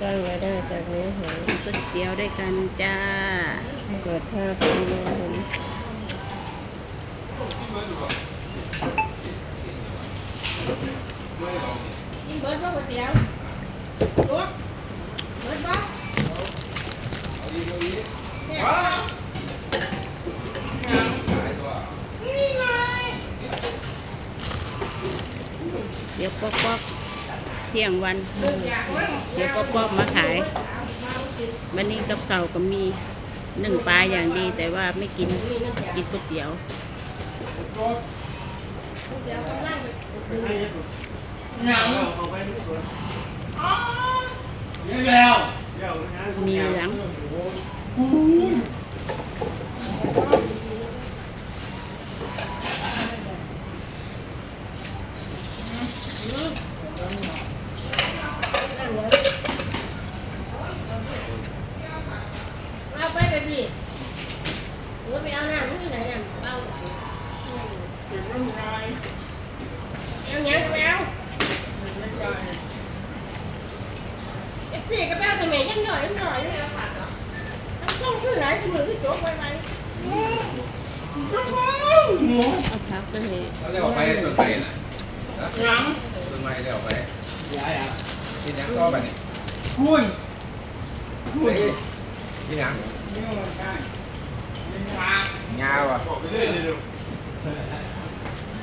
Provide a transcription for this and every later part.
ตั้งไว้ได้จากเนื้อหอยกินก๋วยเตี๋ยวด้วยกันจ้า เปิดท่าเป็นเนื้อหอยกินเบิร์ดบ่ก๋วยเตี๋ยวลวกเบิร์ดบ่เนี่ยนี่ไงเดี๋ยวป๊อกป๊อก เที่ยงวัน เดี๋ยวป๊อกป๊อกมาขาย วันนี้กับเสาก็มีหนึ่งปลาอย่างดี แต่ว่าไม่กินกินก๋วยเตี๋ยวเดี๋ยวมีหลือง เอาไปแบบนี้หรือไปเอาน้ำที่ไหนน่ะเอา เอาหยังก็ไปเอาเอฟซีก็ไปเอาแต่เมย์ยังหน่อยยังหน่อยยังเอาผักเหรอมันต้องคื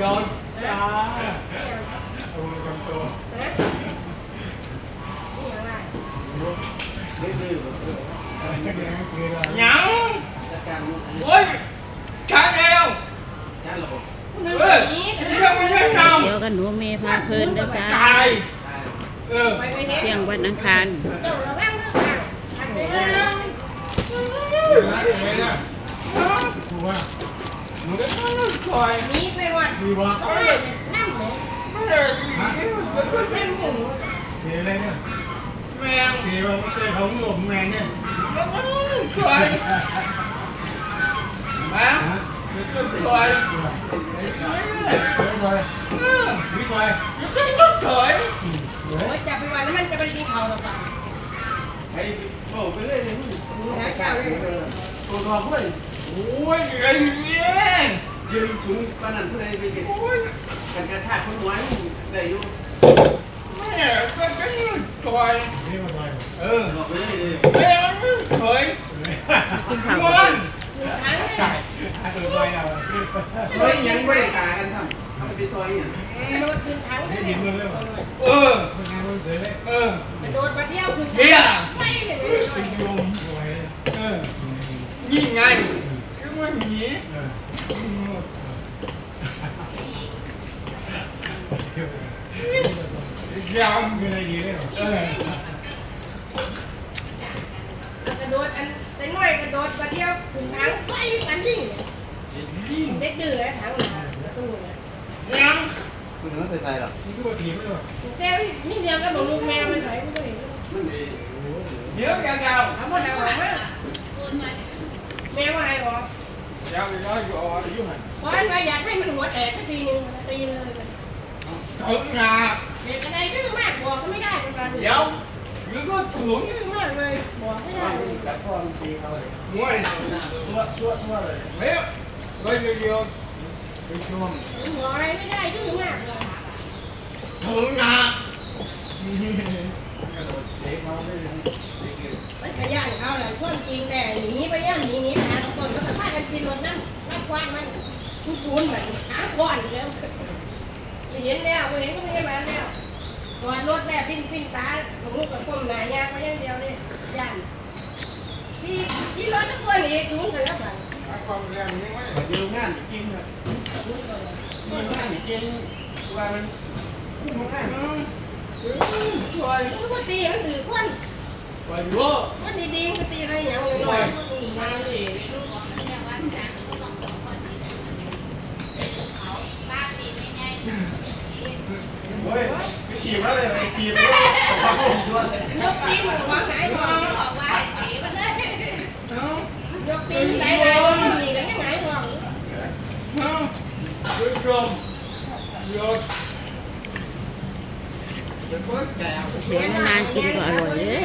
ยกว่าไปกินยังก็แบบนี้าวอะไอ้ผีมึงหัวโอ้ยเอาไอ้แก้มยาล้วขนมในกระเป๋าไฟมันขนมที่ไหนยังขนมจีนเอามาในกระเป๋าไฟหัวอยู่เนี่ยไปทำตัวดีเนาะผมบอกคุณโต๊ะดิยังมันคนยังไรวะโยนจ้าวมันคนตัวนี่อะไรดื้อก็เดี๋ยวคือเรางๆจัดการลูกโอ้ยข้าหลบเฮ้ยเรื่องมันยังนเดี๋ยวกันหนูเมย์พาเพลินด้วยำจ้าตายเออไปไปเฮ็ดเที่ยงวันอังคารเจ้าระวังเด้อค่ะอันนี้เด้อไม่ได้กูว่ามึงก็ ต้องคอยมีไปวัดดีบอกเอาไปนั่งเลยไม่ได้ยินมันก็นั่งหนึ่งเสียเลยเนี่ยแมงเสียว่าเตะของหลมแมนเนี่ยมันก็ต้องคอยมามันก็คอยม่ไปไม่ไปมันก็ต้องคอยโอ้ยจับไปวันแล้วมันจะไปกินเขาหรือเปล่าไอ้โอ้ไปเรื่อยเลยดูนะเจ้าเลยตัวตัวเพื่อนโอ้ยไอ้เนี่ย ยืนสูงปานนั้นเพื่อนไปกินโอ้ยกันกระชากคนหัวได้อยู่แม่ก็ต้องคอยนี่มาไปเออบอกไปเรื่อยเลยแม่มันไม่คอยกินข้าวงอนทั้งเลยหาตัวไปเอาเฮ้ยยังไม่ได้ตากันซ้ำเอาไปซอยเนี่ยโดดขึ้นทั้งเลยดินมันเลยเออเป็นไงมันเสียเลยเออโดดมาเที่ยวขึ้นเฮียไม่เลยเป็นยมสวยเออยิ่งไงก็มันหนี เออ ยาวมีอะไรดีเลยเออกระโดดอันแต่น้อยกระโดดมาเที่ยวขึ้นทั้งไปกันยิ่งยิ่งเด็กดื้อเลยทั้งตู้เลยยังคุณไม่เคยใส่หรอกนี่ก็ทีมเลยแก้วนี่เดียวก็บอกลูกแมวไม่ใส่ไม่ได้มันดีเดี๋ยวยาวยาวเอาหมดแล้วออกมาแมวอะไรบอกยาวยาวอยู่อ่อนอยู่หันเพราะว่าอยากให้มันหัวแตกสักทีนึงตีเลย ถึงนาเด็กอะไรดื้อมากบอกก็ไม่ได้เป็นการเดี๋ยวยืนก็ถุงดื้อมากเลยบอกไม่พ่อได้มันกับพ่อมันตีเขาเลยมวยชั่วชั่วชั่วเลยเฮ้ยเลยเดียวไปช่วงบอกอะไรไม่ได้ดื้อมากเลยถึงนาเด็กเขาไม่ได้เด็กเลยมันขยันเขาเลยคนจริงแต่หนีไปย่างหนีหนีหาต้นก็จะพากันกินรถนั่นนักกว้านมันชุบนแบบหาก้อนอยู่แล้ว เห็นแล้วเห็นก็ไม่ได้มาแล้วจอดรถแม่ปิ้นปิ้นตาของลูกกับก้มหน้ายางไปอย่างเดียวเลยย่านที่ที่รถทุกคนอีกถุงกันแล้วกันความแรงยังไงเดี๋ยวงานจริงครับมันงานจริงว่ามันคุ้มงานคอยทุกคนตีมันถือคนไปรู้มันดีๆก็ตีอะไรอย่างเงี้ยหน่อยมา เลยเฮ้ยไปขี่มาเลยไปขี่ไปเลยขอบคุณด้วยยกตีนหัวหายหัวเอ้ายกตีนไหลไหลมีกันยังไงหัวเอ้าคุณผู้ชมหยุดเดี๋ยวเพิ่งแกวเดี๋ยวนานๆกินก็อร่อยเลย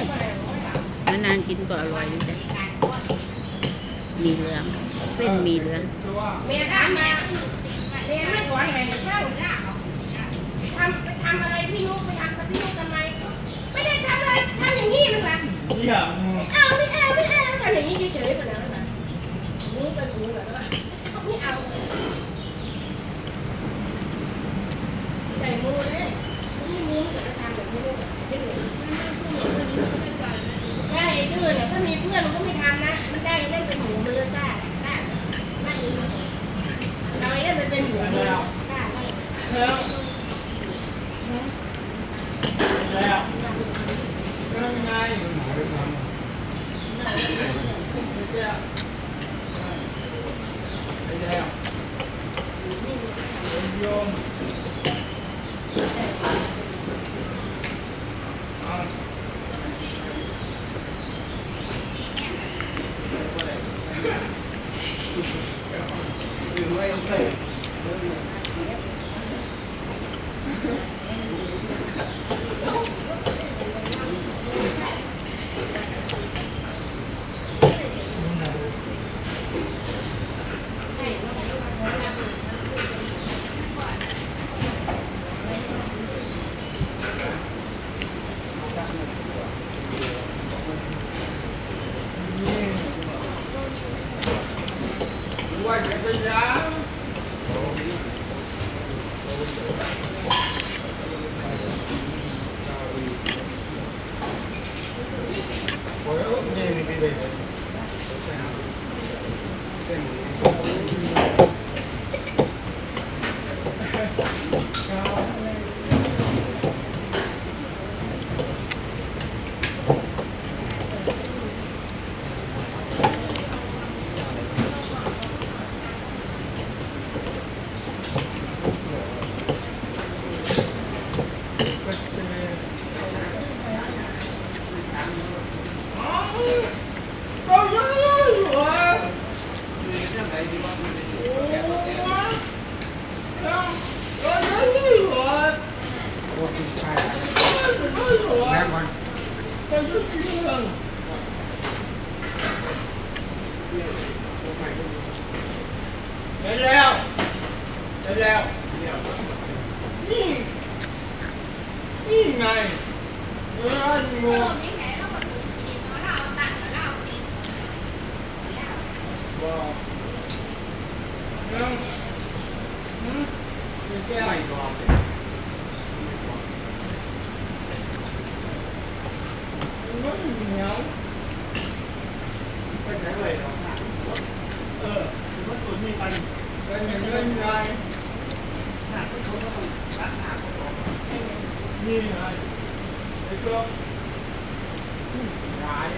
นานๆกินก็อร่อยอยู่จ้ะมีเหลืองเป็นมีเหลืองเมียทำมาเมียไม่สอนไงเข้าทำไปทำอะไรพี่นุ๊กไปทำกับพี่นุ๊กทำไม ไม่ได้ทำอะไรทำอย่างนี้มันแบบเนี่ยเอาไม่เอาไม่เอาทำอย่างนี้เฉยๆไปนะแบบนี่ก็สูงแบบว่าไม่เอาใจมูเลยไม่มูมันจะทำแบบนี้เลยดื้อใช่ดื้อเนี่ยถ้ามีเพื่อนมันก็ไม่ทำนะ มันได้เล่นเป็นหมูมันเลยกล้ากล้ไม่เราไอ้นั่นเป็นหมูมันกล้ได้วแล้วยังไงไอ้แล้วไอ้แล้วโยมเอา คือไม่เคย ว่าจะไปยาว โอ้ยนี่นี่ไปเลยเป็น ก็ยังอยู่อะ ยังไงดีวะ โอ้ยก็ยังอยู่อะ โอ้ยใช่ ก็ยังอยู่อะ แม่มัน ก็ยังอยู่เห็นแล้วเห็ นี่ไงเอองงบอกยังหืมเป็นแก้วไม่รอเลยมันเหนียวไม่ใช่เลยหรอกเออมันส่วนมีปันเป็นอย่างเงินไงหนักเขาย